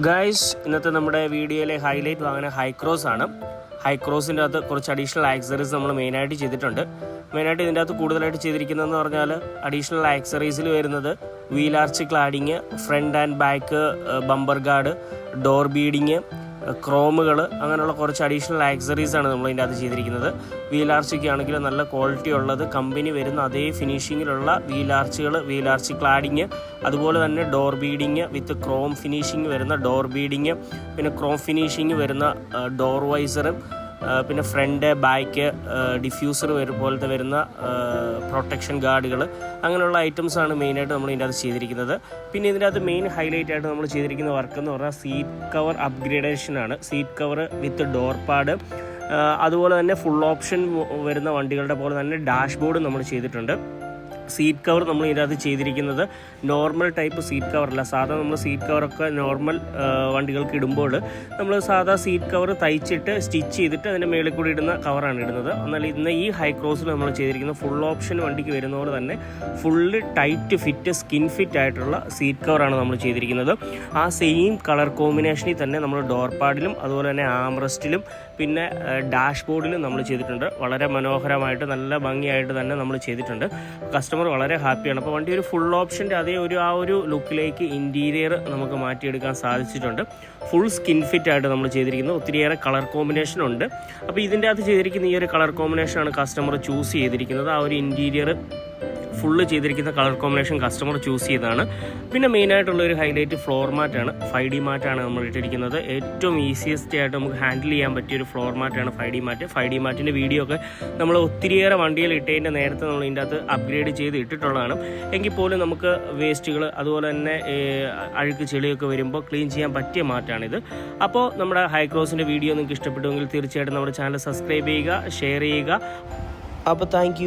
Guys ഇന്നത്തെ നമ്മുടെ വീഡിയോയിലെ ഹൈലൈറ്റ് വാങ്ങുന്ന ഹൈക്രോസ് ആണ്. ഹൈക്രോസിന്റെ അകത്ത് കുറച്ച് അഡീഷണൽ ആക്സറീസ് നമ്മൾ മെയിനായിട്ട് ചെയ്തിട്ടുണ്ട്. മെയിനായിട്ട് ഇതിന്റെ അകത്ത് കൂടുതലായിട്ട് ചെയ്തിരിക്കുന്നതെന്ന് പറഞ്ഞാൽ അഡീഷണൽ ആക്സറീസിൽ വരുന്നത് wheel arch cladding front and back bumper guard door beading ക്രോമുകൾ അങ്ങനെയുള്ള കുറച്ച് അഡീഷണൽ ആക്സറീസ് ആണ് നമ്മൾ ഇതിന്റെ അകത്ത് ചെയ്തിരിക്കുന്നത്. വീൽ ആർച്ചൊക്കെ ആണെങ്കിൽ നല്ല ക്വാളിറ്റി ഉള്ളത്. കമ്പനി വരുന്ന അതേ ഫിനിഷിങ്ങിലുള്ള വീൽ ആർച്ചുകൾ വീൽ ആർച്ച് ക്ലാഡിങ് അതുപോലെ തന്നെ door beading with chrome finishing വരുന്ന ഡോർ ബീഡിങ് പിന്നെ ക്രോം ഫിനിഷിങ് വരുന്ന ഡോർ വൈസറും പിന്നെ ഫ്രണ്ട് ബാക്ക് ഡിഫ്യൂസർ വരും പോലത്തെ വരുന്ന പ്രൊട്ടക്ഷൻ ഗാർഡുകൾ അങ്ങനെയുള്ള ഐറ്റംസാണ് മെയിനായിട്ട് നമ്മൾ ഇതിന്റെ അകത്ത് ചെയ്തിരിക്കുന്നത്. പിന്നെ ഇതിന്റെ അകത്ത് മെയിൻ ഹൈലൈറ്റ് ആയിട്ട് നമ്മൾ ചെയ്തിരിക്കുന്ന വർക്ക് എന്ന് പറഞ്ഞാൽ സീറ്റ് കവർ അപ്ഗ്രേഡേഷൻ ആണ്. Seat cover with door pad അതുപോലെ തന്നെ ഫുൾ ഓപ്ഷൻ വരുന്ന വണ്ടികളുടെ പോലെ തന്നെ ഡാഷ്ബോർഡ് നമ്മൾ ചെയ്തിട്ടുണ്ട്. സീറ്റ് കവർ നമ്മൾ ഇതിനകത്ത് ചെയ്തിരിക്കുന്നത് നോർമൽ ടൈപ്പ് സീറ്റ് കവറല്ല സാധാ നമ്മൾ സീറ്റ് കവറൊക്കെ നോർമൽ വണ്ടികൾക്ക് ഇടുമ്പോൾ നമ്മൾ സാധാ സീറ്റ് കവർ തയ്ച്ചിട്ട് സ്റ്റിച്ച് ചെയ്തിട്ട് അതിന്റെ മേളിൽ കൂടി ഇടുന്ന കവറാണ് ഇടുന്നത്. എന്നാൽ ഇന്ന് ഈ ഹൈ ക്രോസിൽ നമ്മൾ ചെയ്തിരിക്കുന്ന ഫുൾ ഓപ്ഷൻ വണ്ടിക്ക് വരുന്നതുകൊണ്ട് തന്നെ full tight fit skin fit ആയിട്ടുള്ള സീറ്റ് കവറാണ് നമ്മൾ ചെയ്തിരിക്കുന്നത്. ആ സെയിം കളർ കോമ്പിനേഷനിൽ തന്നെ നമ്മൾ ഡോർ പാഡിലും അതുപോലെ തന്നെ ആംറസ്റ്റിലും പിന്നെ ഡാഷ്ബോർഡിലും നമ്മൾ ചെയ്തിട്ടുണ്ട്. വളരെ മനോഹരമായിട്ട് നല്ല ഭംഗിയായിട്ട് തന്നെ നമ്മൾ ചെയ്തിട്ടുണ്ട്. കസ്റ്റമർ വളരെ ഹാപ്പിയാണ്. അപ്പോൾ വണ്ടി ഒരു ഫുൾ ഓപ്ഷന്റെ അതേ ഒരു ആ ഒരു ലുക്കിലേക്ക് ഇന്റീരിയർ നമുക്ക് മാറ്റിയെടുക്കാൻ സാധിച്ചിട്ടുണ്ട്. ഫുൾ സ്കിൻ ഫിറ്റ് ആയിട്ട് നമ്മൾ ചെയ്തിരിക്കുന്നത്. ഒത്തിരിയേറെ കളർ കോമ്പിനേഷൻ ഉണ്ട്. അപ്പോൾ ഇതിന്റെ അകത്ത് ചെയ്തിരിക്കുന്ന ഈ ഒരു കളർ കോമ്പിനേഷനാണ് കസ്റ്റമർ ചൂസ് ചെയ്തിരിക്കുന്നത്. ആ ഒരു ഇന്റീരിയർ ഫുള്ള് ചെയ്തിരിക്കുന്ന കളർ കോമ്പിനേഷൻ കസ്റ്റമർ ചൂസ് ചെയ്തതാണ്. പിന്നെ മെയിനായിട്ടുള്ള ഒരു ഹൈലൈറ്റ് ഫ്ലോർ മാറ്റാണ് ഫൈവ് ഡി മാറ്റാണ് നമ്മൾ ഇട്ടിരിക്കുന്നത്. ഏറ്റവും ഈസിയസ്റ്റ് ആയിട്ട് നമുക്ക് ഹാൻഡിൽ ചെയ്യാൻ പറ്റിയ ഒരു floor മാറ്റാണ് five D mat five D മാറ്റിന്റെ video ഒക്കെ നമ്മൾ ഒത്തിരിയേറെ വണ്ടിയിൽ ഇട്ടതിന്റെ നേരത്തെ നമ്മൾ ഇതിന്റെ അകത്ത് അപ്ഗ്രേഡ് ചെയ്ത് ഇട്ടിട്ടുള്ളതാണ്. എങ്കിൽ പോലും നമുക്ക് വേസ്റ്റുകൾ അതുപോലെ തന്നെ അഴുക്ക് ചെളിയൊക്കെ വരുമ്പോൾ ക്ലീൻ ചെയ്യാൻ പറ്റിയ മാറ്റാണിത് അപ്പോൾ നമ്മുടെ ഹൈക്രോസിന്റെ വീഡിയോ നിങ്ങൾക്ക് ഇഷ്ടപ്പെട്ടുവെങ്കിൽ തീർച്ചയായിട്ടും നമ്മുടെ ചാനൽ സബ്സ്ക്രൈബ് ചെയ്യുക ഷെയർ ചെയ്യുക. അപ്പോൾ താങ്ക്